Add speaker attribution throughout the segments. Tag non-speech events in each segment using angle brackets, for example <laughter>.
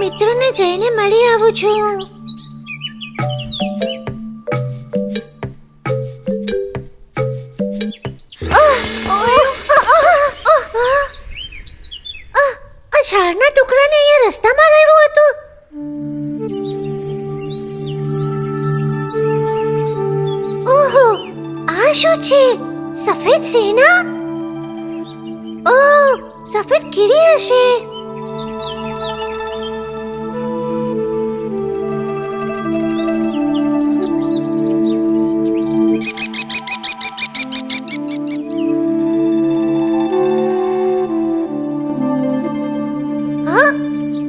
Speaker 1: મિત્રોને જઈને મળી આવું છું. ઝાડના ટુકડાને અહીંયા રસ્તામાં રહ્યું હતું. ઓહો, આ શું છે? સફેદ સેના? ઓહ સફેદ કીડી હશે.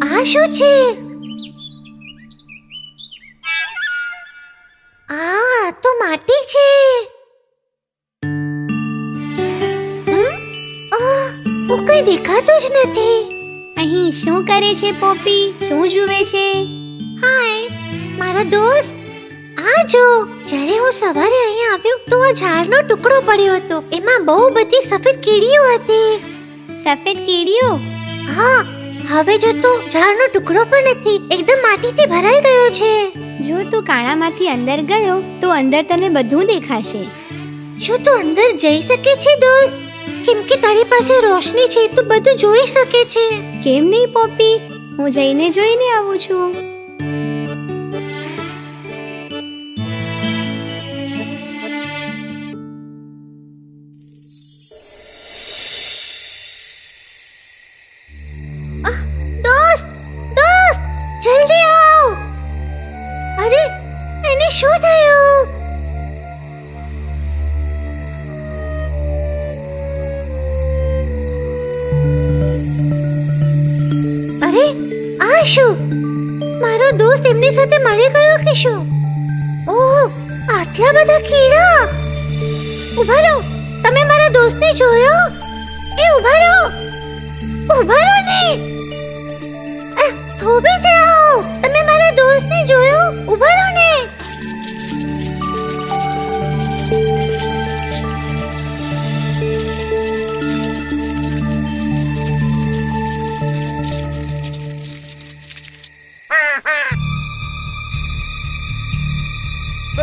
Speaker 1: આ શું છે? આ તો માટી છે. કઈ દેખાતું જ નથી.
Speaker 2: અહીં શું કરે છે પોપી? શું જુએ છે?
Speaker 1: હાય મારા દોસ્ત. આ જો જ્યારે હું સવારે અહીંયા આવ્યો તો આ ઝાડનો ટુકડો પડ્યો હતો. એમાં બહુ બધી સફેદ કીડીઓ હતી.
Speaker 2: સફેદ કીડીઓ?
Speaker 1: હા હવે જો તો ઝાડનો ટુકડો પણ નથી એકદમ માટીથી ભરાઈ ગયો છે.
Speaker 2: જો તું કાણામાંથી અંદર ગયો તો અંદર તને બધું દેખાશે.
Speaker 1: શું તું અંદર જઈ શકે છે દોસ્ત? કેમ કે તારી પાસે રોશની છે તું બધું જોઈ શકે છે.
Speaker 2: કેમ નહીં પોપી? હું જઈને જોઈને આવું છું.
Speaker 1: શું થયું અરે આ શું મારો દોસ્ત એમની સાથે મળી ગયો કે શું ઓહ આટલા બધા કીડા ઊભા રહો તમે મારા દોસ્તને જોયો એ ઊભા રહો ઊભા રહો ને થોભી જાઓ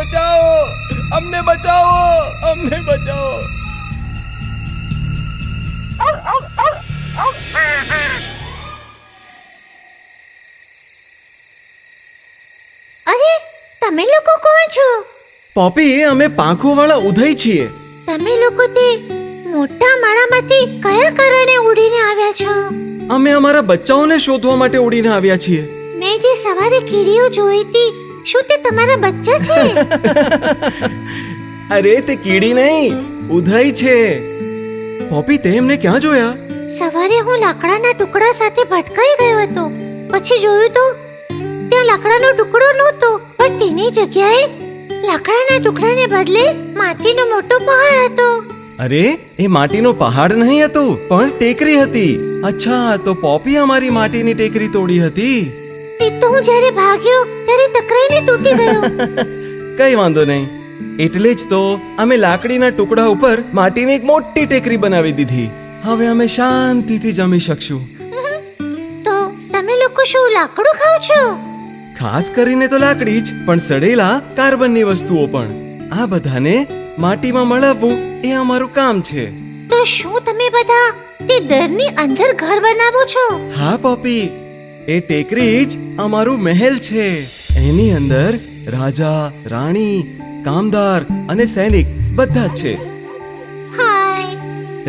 Speaker 3: બચાવો. અમને બચાવો. અમને બચાવો.
Speaker 1: અરે તમે લોકો કોણ છો?
Speaker 3: પોપી અમે પાંખોવાળા ઉધઈ છીએ.
Speaker 1: તમે લોકો તે મોટા માળામાંથી કયા કારણે ઉડીને આવ્યા છો?
Speaker 3: અમે અમારા બચ્ચાઓને શોધવા માટે ઉડીને આવ્યા છીએ.
Speaker 1: મેં જે સવારે કીડીઓ જોઈ હતી શું તે તમારા બચ્ચા છે? <laughs>
Speaker 3: અરે તે કીડી નહીં ઉધઈ છે. પોપી તે એમને ક્યાં જોયા?
Speaker 1: સવારે હું લાકડાના ટુકડા સાથે ભટકાઈ ગયો હતો. પછી જોયું તો ત્યાં લાકડાનો ટુકડો નહોતો પણ તેની જગ્યાએ લાકડાના ટુકડાને બદલે માટીનો મોટો પહાડ હતો.
Speaker 3: અરે એ માટીનો પહાડ નહીં હતું પણ ટેકરી હતી. અચ્છા તો પોપી અમારી માટીની ટેકરી તોડી હતી?
Speaker 1: તે તો હું જ્યારે ભાગ્યો ત્યારે ટકરાઈને તૂટી ગયો. <laughs>
Speaker 3: કઈ વાંધો નહીં. એટલે જ તો અમે લાકડીના ટુકડા ઉપર માટીની એક મોટી ટેકરી બનાવી દીધી. હવે અમે શાંતિથી જમી શકશું.
Speaker 1: તો તમે લોકો શું લાકડું ખાવ છો?
Speaker 3: ખાસ કરીને તો લાકડી જ પણ સડેલા કાર્બનની વસ્તુઓ પણ. આ બધાને માટીમાં મળાવવું એ અમારું કામ છે.
Speaker 1: તો શું તમે બધા તે દરની અંદર ઘર બનાવો છો?
Speaker 3: હા પોપી. એ ટેકરી જ અમારું મહેલ છે. એની અંદર રાજા રાણી કામદાર અને સૈનિક બધા જ છે.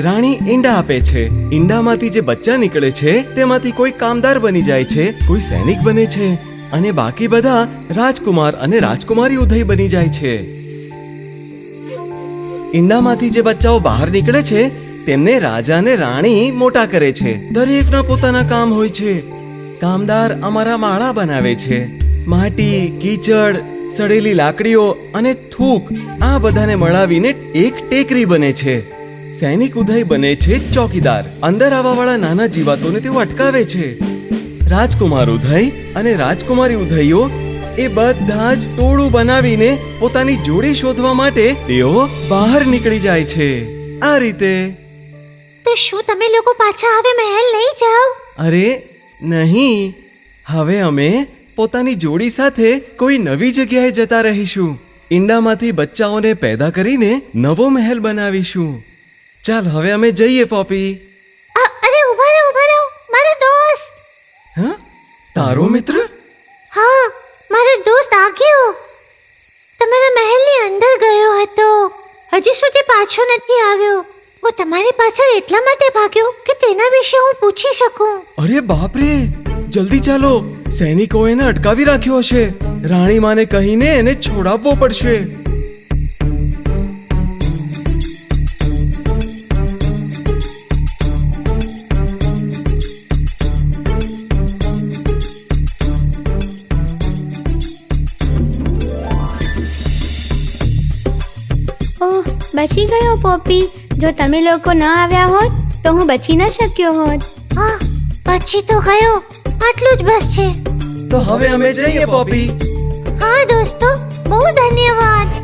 Speaker 3: રાણી ઈંડા આપે છે. ઈંડામાંથી જે બચ્ચા નીકળે છે તેમાંથી કોઈ કામદાર બની જાય છે કોઈ સૈનિક બને છે અને બાકી બધા રાજકુમાર અને રાજકુમારી ઉદય બની જાય છે. ઈંડામાંથી જે બચ્ચાઓ બહાર નીકળે છે તેમને રાજા અને રાણી મોટા કરે છે. દરેકના પોતાના કામ હોય છે. કામદાર અમારા માળા બનાવે છે. માટી કીચડ સડેલી લાકડીઓ અને થૂક આ બધાને મળાવીને એક ટેકરી બને છે. સૈનિક ઉદય બને છે ચોકીદાર. અંદર આવવાવાળા નાના જીવાતોને તેઓ અટકાવે છે. રાજકુમાર ઉદય અને રાજકુમારી ઉદયો એ બધા જ ટોળું બનાવીને પોતાની જોડી શોધવા માટે તેઓ બહાર નીકળી જાય છે. આ રીતે
Speaker 1: તો શું તમે લોકો પાછા હવે મહેલ નહીં જાઓ?
Speaker 3: અરે નહીં હવે અમે પોતાની જોડી સાથે કોઈ નવી જગ્યાએ જતા રહીશું. ઈંડામાંથી બચ્ચાઓને પેદા કરીને નવો મહેલ બનાવીશું. ચાલ હવે અમે જઈએ પોપી.
Speaker 1: અરે ઊભા રહો ઊભા રહો. મારો દોસ્ત.
Speaker 3: હા? તારો મિત્ર?
Speaker 1: હા મારો દોસ્ત આગ્યો. તમારા મહેલની અંદર ગયો હતો. હજી સુધી પાછો નથી આવ્યો. હું તમારી પાછળ એટલા માટે ભાગ્યો કે તેના વિશે હું પૂછી શકું?
Speaker 3: અરે બાપ રે જલ્દી ચાલો. સૈનિકો એને અટકાવી રાખ્યો હશે. રાણી માને કહીને એને છોડાવવો પડશે.
Speaker 2: ઓહ બચી ગયો પોપી. જો તમે લોકો ન આવ્યા હોત તો હું બચી ન શક્યો હોત.
Speaker 1: હા પછી તો ગયો. આટલું જ બસ છે.
Speaker 3: તો હવે અમે જઈએ પોપી.
Speaker 1: હા દોસ્તો બહુ ધન્યવાદ.